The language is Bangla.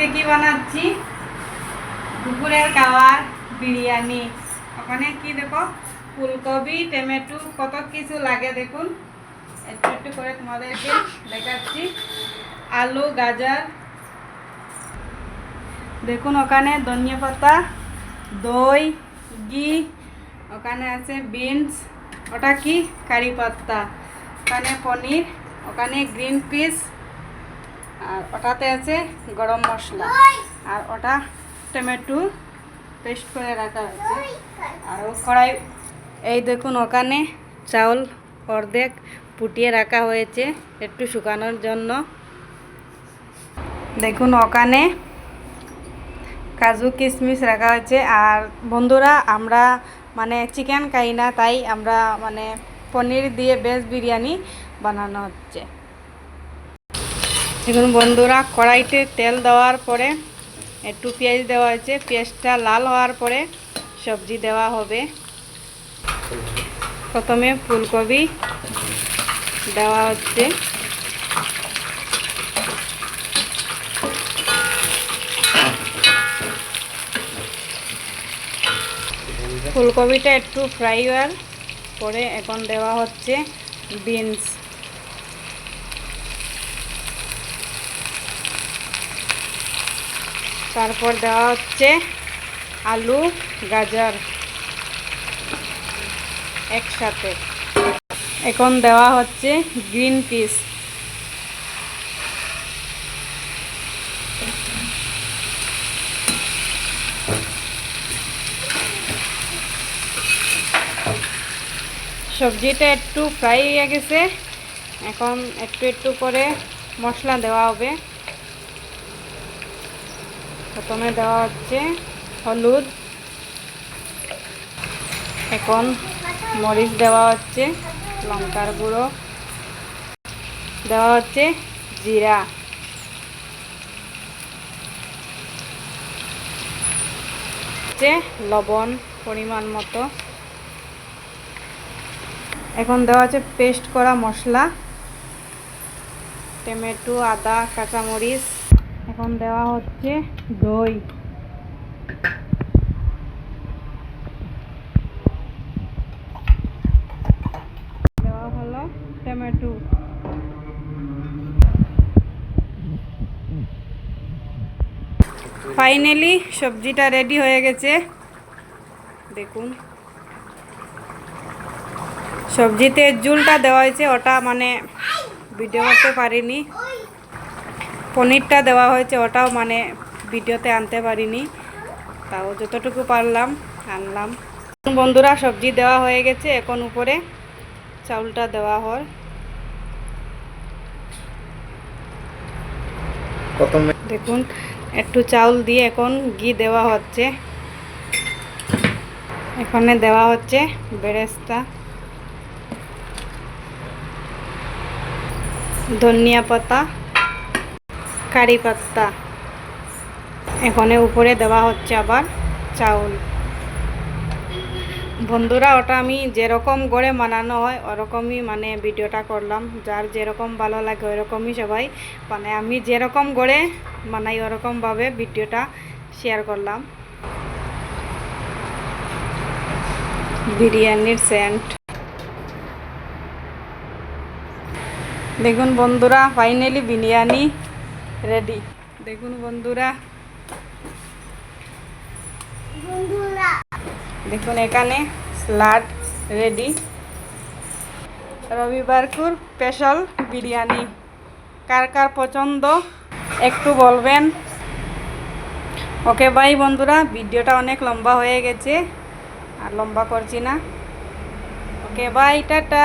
আজকে কি বানাচ্ছি? দুপুরের খাবার, বিরিয়ানি। ওখানে কি দেখো? ফুলকপি, টমেটো, কত কিছু লাগে দেখুন। একটু একটু করে তোমাদেরকে দেখাচ্ছি। আলু, গাজর। দেখুন ওখানে ধনিয়া পাতা, দই, ঘি, ওখানে আছে বিনস। ওটা কি? কারি পাত্তা ওখানে পনির, ওখানে গ্রিন পিস। আর ওটাতে আছে গরম মশলা। আর ওটা টমেটো পেস্ট করে রাখা হয়েছে। আর কড়াই, এই দেখুন ওখানে চাউল অর্ধেক ফুটিয়ে রাখা হয়েছে একটু শুকানোর জন্য। দেখুন ওখানে কাজু কিশমিশ রাখা হয়েছে। আর বন্ধুরা, আমরা মানে চিকেন খাই না, তাই আমরা মানে পনির দিয়ে বেশ বিরিয়ানি বানানো হচ্ছে। এখন বন্ধুরা, কড়াইতে তেল দেওয়ার পরে, একটু পেঁয়াজ দেওয়া হয়েছে, পেঁয়াজটা লাল হওয়ার পরে সবজি দেওয়া হবে। প্রথমে ফুলকপি দেওয়া হচ্ছে। ফুলকপিটা একটু ফ্রাই হওয়ার পরে এখন দেওয়া হচ্ছে বিনস। তারপর দেওয়া হচ্ছে আলু, গাজর একসাথে। এখন দেওয়া হচ্ছে গ্রিন পিস। সবজিটা একটু ফ্রাই হয়ে গেছে। এখন একটু একটু করে মশলা দেওয়া হবে। প্রথমে দেওয়া হচ্ছে হলুদ। এখন মরিচ দেওয়া হচ্ছে, লঙ্কার গুঁড়ো। দেওয়া হচ্ছে জিরা। হচ্ছে লবণ পরিমাণ মতো। এখন দেওয়া আছে পেস্ট করা মশলা, টমেটো, আদা, কাঁচামরিচ। এখন দেওয়া হচ্ছে দই। দেওয়া হলো টমেটো। ফাইনালি সবজিটা রেডি হয়ে গেছে। দেখুন। সবজিতে জুলটা দেওয়া হয়েছে, ওটা মানে ভিডিও করতে পারিনি। পনিরটা দেওয়া হয়েছে ওটাও মানে ভিডিওতে আনতে পারিনি। তাও যতটুকু পারলাম আনলাম। বন্ধুরা সবজি দেওয়া হয়ে গেছে এখন উপরে চাউলটা দেওয়া হয়। দেখুন একটু চাউল দিয়ে এখন ঘি দেওয়া হচ্ছে। এখানে দেওয়া হচ্ছে বেরেস্তা ধনিয়া পাতা কারি পাত্তা এখানে উপরে দেওয়া হচ্ছে আবার চাউল। বন্ধুরা, ওটা আমি যেরকম করে বানানো হয়, ওরকমই মানে ভিডিওটা করলাম। যার যেরকম ভালো লাগে, ওরকমই সবাই মানে আমি যেরকম করে বানাই, ওরকমভাবে ভিডিওটা শেয়ার করলাম। বিরিয়ানির সেন্ট। দেখুন বন্ধুরা ফাইনালি বিরিয়ানি রেডি দেখুন বন্ধুরা। দেখুন এখানে স্লাড রেডি রবিবারকুর স্পেশাল বিরিয়ানি। কার কার পছন্দ একটু বলবেন? ওকে বাই বন্ধুরা। ভিডিওটা অনেক লম্বা হয়ে গেছে আর লম্বা করছি না। Okay bye tata.